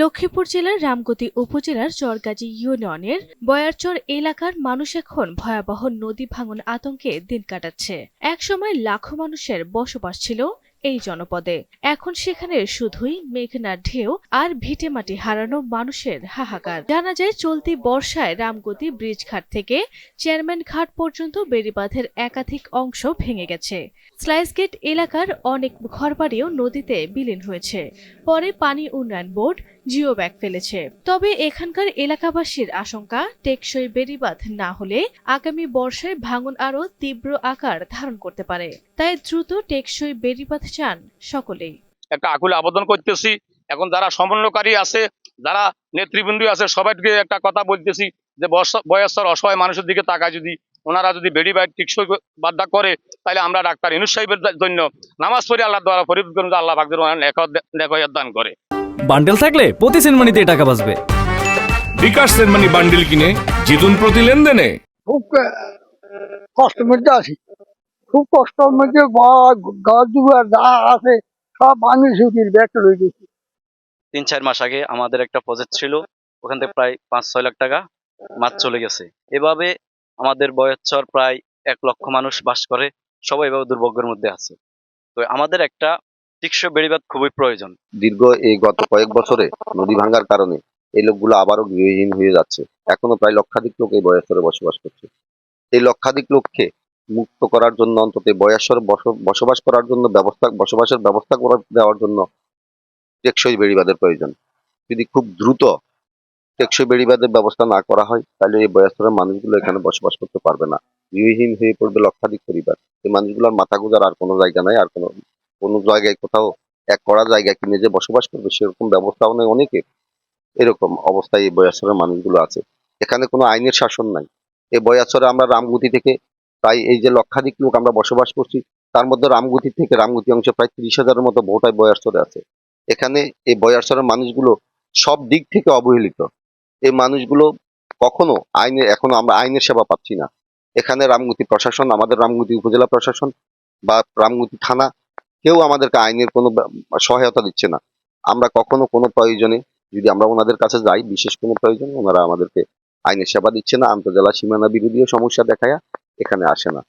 লক্ষ্মীপুর জেলার রামগতি উপজেলার চরগাজী ইউনিয়নের বয়ারচর এলাকার মানুষ এখন ভয়াবহ নদী ভাঙন আতঙ্কে দিন কাটাচ্ছে। একসময় লাখো মানুষের বসবাস ছিল এই জনপদে। এখন সেখানে শুধুই মেঘনার ঢেউ আর ভিটেমাটি হারানো মানুষের হাহাকার। জানা যায়, চলতি বর্ষায় রামগতি ব্রিজ ঘাট থেকে চেয়ারম্যান ঘাট পর্যন্ত বেড়িবাঁধের একাধিক অংশ ভেঙে গেছে। স্লাইসগেট এলাকার অনেক ঘরবাড়িও নদীতে বিলীন হয়েছে। পরে পানি উন্নয়ন বোর্ড জিও ব্যাগ ফেলেছে। তবে এখানকার এলাকাবাসীর আশঙ্কা, টেকসই বেড়িবাঁধ না হলে আগামী বর্ষায় ভাঙন আরও তীব্র আকার ধারণ করতে পারে। তাই দ্রুত টেকসই বেড়িবাঁধ চান সকলেই। একটা আকুল আবেদন করতেছি। এখন যারা সমন্বয়কারী আছে, যারা নেতৃবৃন্দ আছে, সবাইকে একটা কথা বলতেছি যে বয়স্কর অসহায় মানুষের দিকে তাকায় যদি ওনারা যদি বেডি বাইট টিকসই বাধ্যা করে, তাহলে আমরা ডাক্তার ইনুস সাহেবের জন্য নামাজ পড়ি আল্লাহ দ্বারা ফরিদ করুন আল্লাহ ভাগদের নেকয়াত দান করে। বান্ডেল থাকলে প্রতি সেনমানিতে টাকা বাঁচবে। বিকাশ সেনমানি বান্ডিল কিনে জিতুন প্রতি লেনদেনে। খুব আহ, কষ্টের মধ্যে আছি। খুব কষ্টের মধ্যে দুয়ার যা আছে সব ভাঙি সুতির ব্যাগটা রয়ে গেছে। তিন চার মাস আগে আমাদের একটা প্রজেক্ট ছিল ওখান থেকে প্রায় পাঁচ ছয় লাখ টাকা মাছ চলে গেছে। এভাবে আমাদের বয়চ্চর প্রায় এক লক্ষ মানুষ বাস করে সবাই এভাবে দুর্ভোগের মধ্যে আছে। তো আমাদের একটা টিকসই বেড়িবাদ খুবই প্রয়োজন। দীর্ঘ এই গত কয়েক বছরে নদী ভাঙ্গার কারণে এই লোকগুলো আবারও গৃহহীন হয়ে যাচ্ছে। এখনও প্রায় লক্ষাধিক লোক এই বয়সরে বসবাস করছে। এই লক্ষাধিক লোককে মুক্ত করার জন্য অন্তত বয়সরে বস- বসবাস করার জন্য ব্যবস্থা বসবাসের ব্যবস্থা করে দেওয়ার জন্য টেকসই বেড়িবাদের প্রয়োজন। যদি খুব দ্রুত টেকসই বেড়িবাদের ব্যবস্থা না করা হয়, তাহলে এই বয়সরের মানুষগুলো এখানে বসবাস করতে পারবে না। গৃহহীন হয়ে পড়বে লক্ষাধিক পরিবার। এই মানুষগুলোর মাথা গোজার আর কোনো জায়গা নাই, আর কোনো কোনো জায়গায় কোথাও এক করা জায়গা কিনে যে বসবাস করবে, সেরকম ব্যবস্থাও নেই অনেকের। এরকম অবস্থায় এই বয়াসরের মানুষগুলো আছে। এখানে কোনো আইনের শাসন নাই। এই বয়াসরে আমরা রামগুতি থেকে প্রায় এই যে লক্ষাধিক লোক আমরা বসবাস করছি, তার মধ্যে রামগুতি থেকে রামগুতি অংশে প্রায় ত্রিশ হাজারের মতো ভোটায় বয়াসরে আছে। এখানে এই বয়াসরের মানুষগুলো সব দিক থেকে অবহেলিত। এই মানুষগুলো কখনো আইনে, এখনও আমরা আইনের সেবা পাচ্ছি না। এখানে রামগুতি প্রশাসন, আমাদের রামগুতি উপজেলা প্রশাসন বা রামগুতি থানা কেউ আমাদেরকে আইনের কোনো সহায়তা দিচ্ছে না। আমরা কখনো কোনো প্রয়োজনে যদি আমরা ওনাদের কাছে যাই, বিশেষ কোনো প্রয়োজনে ওনারা আমাদেরকে আইনের সেবা দিচ্ছে না। আন্তর্জেলা সীমানা বিরোধীও সমস্যা দেখায় এখানে আসে না।